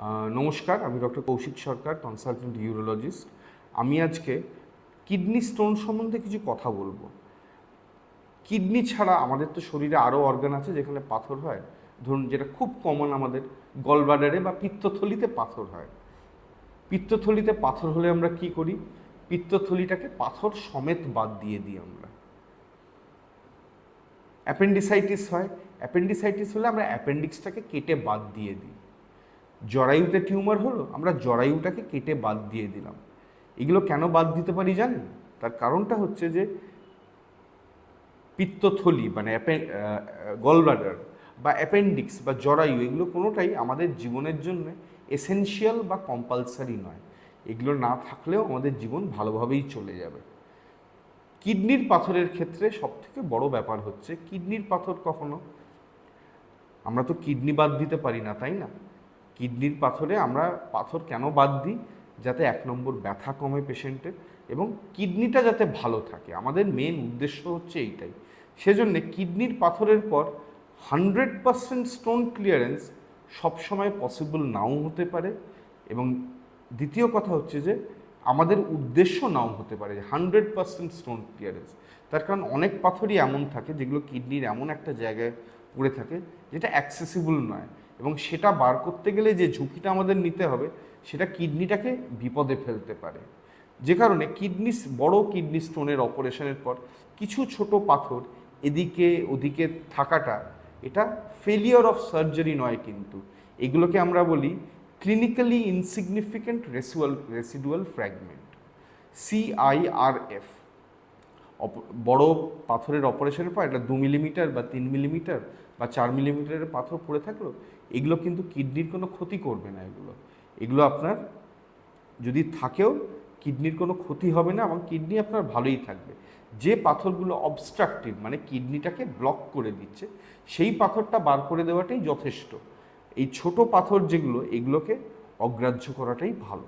নমস্কার, আমি doctor Kaushik Sarkar consultant urologist আমি আজকে কিডনি স্টোন সম্বন্ধে কিছু কথা বলব। কিডনি ছাড়া আমাদের তো শরীরে আরও অর্গান আছে যেখানে পাথর হয়। ধরুন, যেটা খুব কমন আমাদের গলবাডারে বা পিত্তথলিতে পাথর হয়। পিত্তথলিতে পাথর হলে আমরা কি করি? পিত্তথলিটাকে পাথর সমেত বাদ দিয়ে দিই আমরা। অ্যাপেন্ডিসাইটিস হয়। অ্যাপেন্ডিসাইটিস হলে আমরা অ্যাপেন্ডিক্সটাকে কেটে বাদ দিয়ে দিই। জরায়ুতে টিউমার হলো, আমরা জরায়ুটাকে কেটে বাদ দিয়ে দিলাম। এগুলো কেন বাদ দিতে পারি জানেন? তার কারণটা হচ্ছে যে, পিত্তথলি মানে গলব্লাডার বা অ্যাপেন্ডিক্স বা জরায়ু, এগুলো কোনোটাই আমাদের জীবনের জন্য এসেনশিয়াল বা কম্পালসারি নয়। এগুলো না থাকলেও আমাদের জীবন ভালোভাবেই চলে যাবে। কিডনির পাথরের ক্ষেত্রে সবথেকে বড় ব্যাপার হচ্ছে, কিডনির পাথর কখনো, আমরা তো কিডনি বাদ দিতে পারি না, তাই না? কিডনির পাথরে আমরা পাথর কেন বাদ দিই? যাতে এক নম্বর ব্যথা কমে পেশেন্টের এবং কিডনিটা যাতে ভালো থাকে। আমাদের মেন উদ্দেশ্য হচ্ছে এইটাই। সেজন্যে কিডনির পাথরের পর হান্ড্রেড পারসেন্ট স্টোন ক্লিয়ারেন্স সবসময় পসিবল নাও হতে পারে এবং দ্বিতীয় কথা হচ্ছে যে, আমাদের উদ্দেশ্য নাও হতে পারে হান্ড্রেড পার্সেন্ট স্টোন ক্লিয়ারেন্স তার কারণ অনেক পাথরই এমন থাকে যেগুলো কিডনির এমন একটা জায়গায় পড়ে থাকে যেটা অ্যাক্সেসিবল নয়। এবং সেটা বার করতে গেলে যে ঝুঁকিটা আমাদের নিতে হবে, সেটা কিডনিটাকে বিপদে ফেলতে পারে। যে কারণে কিডনি বড় কিডনি স্টোনের অপারেশনের পর কিছু ছোট পাথর এদিকে ওদিকে থাকাটা, এটা ফেলিওর অফ সার্জারি নয় কিন্তু। এগুলোকে আমরা বলি clinically insignificant residual residual fragment CIRF বড় পাথরের অপারেশনের পর একটা দু মিলিমিটার বা তিন মিলিমিটার বা চার মিলিমিটারের পাথর পড়ে থাকল এগুলো কিন্তু কিডনির কোনো ক্ষতি করবে না এগুলো। এগুলো আপনার যদি থাকেও কিডনির কোনো ক্ষতি হবে না এবং কিডনি আপনার ভালোই থাকবে। যে পাথরগুলো অবস্ট্রাকটিভ মানে কিডনিটাকে ব্লক করে দিচ্ছে, সেই পাথরটা বার করে দেওয়াটাই যথেষ্ট। এই ছোট পাথর যেগুলো, এগুলোকে অগ্রাহ্য করাটাই ভালো।